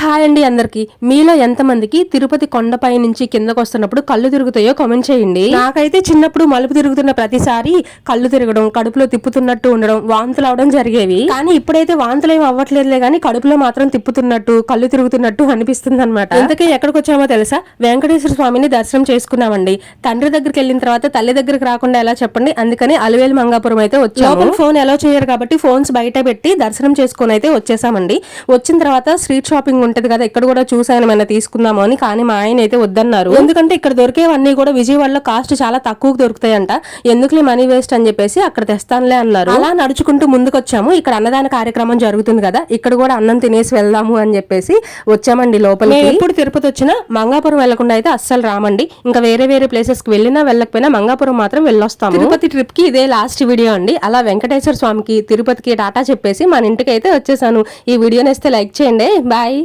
Hi అండి అందరికి. మీలో ఎంతమందికి తిరుపతి కొండపై నుంచి కిందకు వస్తున్నప్పుడు కళ్ళు తిరుగుతాయో కామెంట్ చేయండి. నాకైతే చిన్నప్పుడు మలుపు తిరుగుతున్న ప్రతిసారి కళ్ళు తిరగడం కడుపులో తిప్పుతున్నట్టు ఉండడం వాంతులు అవడం జరిగేవి. కానీ ఇప్పుడైతే వాంతులు ఏమి అవ్వట్లేదులే కానీ కడుపులో మాత్రం తిప్పుతున్నట్టు కళ్ళు తిరుగుతున్నట్టు అనిపిస్తుంది అనమాట ఇంతకీ ఎక్కడికి వచ్చామో తెలుసా? వెంకటేశ్వర స్వామిని దర్శనం చేసుకున్నామండి. తండ్రి దగ్గరికి వెళ్ళిన తర్వాత తల్లి దగ్గరికి రాకుండా ఎలా చెప్పండి? అందుకని అలివేలు మంగాపురం అయితే వచ్చాము. ఫోన్ ఎలా చేయరు కాబట్టి ఫోన్స్ బయట పెట్టి దర్శనం చేసుకుని అయితే వచ్చేసామండి. వచ్చిన తర్వాత స్ట్రీట్ షాపింగ్ ఉంటది కదా ఇక్కడ కూడా చూసాను మన తీసుకుందాము అని. కానీ మా ఆయన అయితే వద్దన్నారు. ఎందుకంటే ఇక్కడ దొరికేవన్నీ కూడా విజయవాడలో కాస్ట్ చాలా తక్కువకు దొరుకుతాయంట. ఎందుకులే మనీ వేస్ట్ అని చెప్పేసి అక్కడ తెస్తానులే అన్నారు. అలా నడుచుకుంటూ ముందుకొచ్చాము. ఇక్కడ అన్నదాన కార్యక్రమం జరుగుతుంది కదా ఇక్కడ కూడా అన్నం తినేసి వెళ్దాము అని చెప్పేసి వచ్చామండి లోపలికి. ఎప్పుడు తిరుపతి వచ్చినా మంగాపురం వెళ్ళకుండా అయితే అస్సలు రామండి. ఇంకా వేరే వేరే ప్లేసెస్కి వెళ్ళినా వెళ్ళకపోయినా మంగాపురం మాత్రం వెళ్ళొస్తాము. తిరుపతి ట్రిప్కి ఇదే లాస్ట్ వీడియో అండి. అలా వెంకటేశ్వర స్వామికి తిరుపతికి టాటా చెప్పేసి మన ఇంటికి అయితే వచ్చేసాను. ఈ వీడియో నేస్తే లైక్ చేయండి. బాయ్